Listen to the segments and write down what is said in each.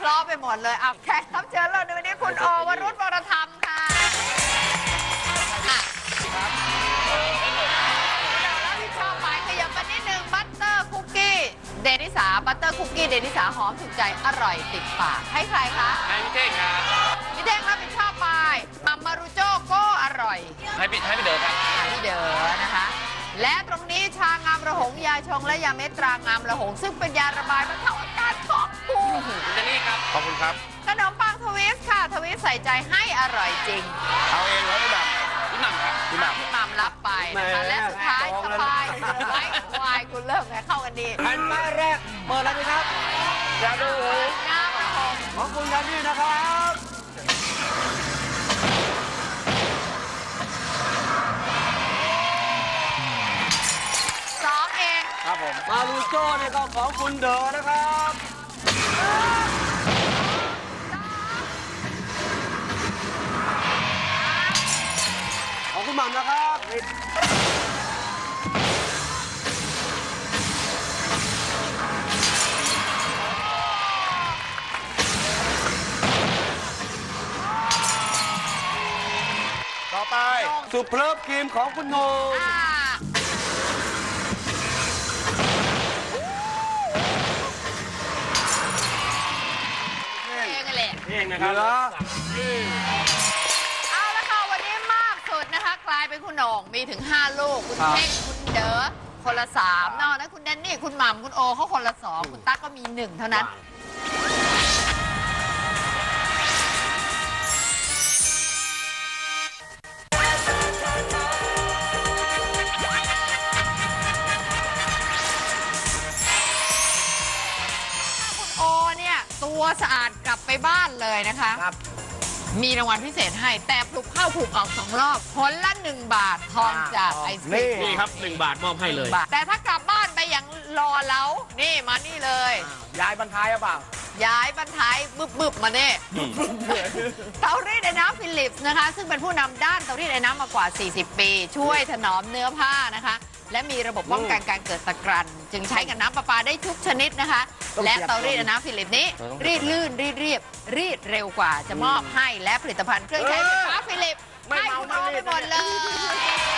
เพราะไปหมดเลยเอาแขกรับเชิญเราในวันนี้คุณโอวรุธวรธรรมค่ะอะแล้วที่ชอบไปขยับมานิดนึงบัตเตอร์คุกกี้เดนิสาบัตเตอร์คุกกี้เดนิสาหอมถูกใจอร่อยติดปากให้ใครคะให้พี่เท่งครับพี่เท่งรับผิดชอบไปมัมมารุโจ้ก็อร่อย ให้พี่ให้พี่เดินครับพี่เด๋อนะคะ และตรงนี้ชางามระหง ยาชงและยาเม็ดตรางามระหง ซึ่งเป็นยาระบายบรรเทา คุณเจนนี่ครับ ขอบคุณครับ ขนมปังทวิสค่ะ ทวิสใส่ใจให้อร่อยจริงเอาเองแล้วพี่แบบพี่หม่ำครับ พี่หม่พี่หมัมรับไปนะคะแหมและสุดท้ายจสองแล้วบายไว้วายคุณเลิกไงเข้ากันดีแผ่นป้ายแรกเปิดแล้วนะครับำอย่าดูงามระหงของคุณกันนี่นะครับสองเอง ครับผม มาลูโจ้เนี่ยก็ของคุณเด๋อนะครับ สุเพลิบครีมของคุณโหนงอ่าเองนั่นแหละนี่เองนะครับเอาละค่ะ วันนี้มากสุดนะคะ กลายเป็นคุณโหน่งมีถึง 5 ลูก คุณครับเท่งคุณเด๋อคนละสามนอกนั้นคุณแดนนี่ คุณหม่ำคุณโอเขาคนละสองคุณตั๊กก็มีหนึ่งเท่านั้น วสะอาดกลับไปบ้านเลยนะคะ ครับ มีรางวัลพิเศษให้ แต่ปลุกเข้าผูกออกสองรอบผลละหนึ่งบาททองจากไอศนี่ครีมนี่ครับ1บาทมอบให้เลย บาทแต่ถ้ากลับบ้านไปอย่างรอเล้านี่มานี่เลย ยายบรรทายหรือเปล่า ย้ายบรรทายบึบบึบมาเนี่ยเตารีดไอ้น้ำฟิลิปส์นะคะ ซึ่งเป็นผู้นำด้านเตารีดไอ้น้ำมากว่า 40 ปี ช่วยถนอมเนื้อผ้านะคะ และมีระบบป้องกันการเกิดตะกรัน จึงใช้กับน้ำประปาได้ทุกชนิดนะคะ ต้องและเสียบเตารีดไอ้น้ำฟิลิปนี้รีดลื่นรีดเรียบ รีดเร็วกว่าจะมอบให้และผลิตภัณฑ์เครื่องใช้ไฟฟ้าฟิลิปไม่ให้เมาคุณไม่โอรีไปดหมดเลย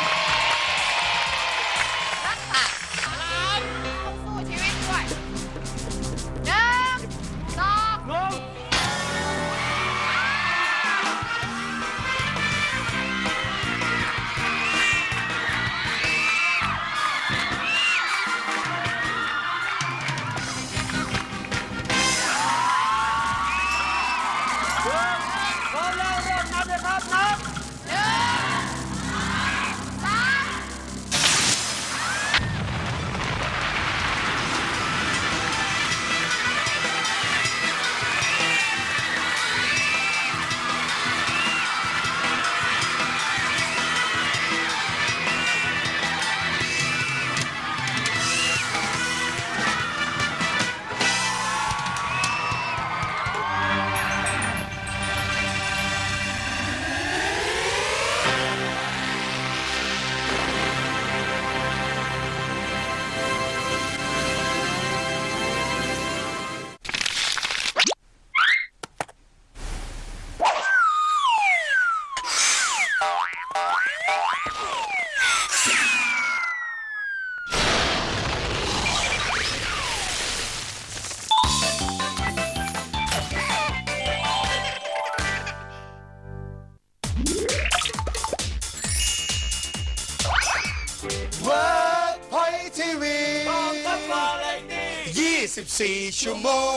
นับเลยครับนับ เวิร์กพอยทีวีต้องทักมาเลยนี่24 ชั่วโมง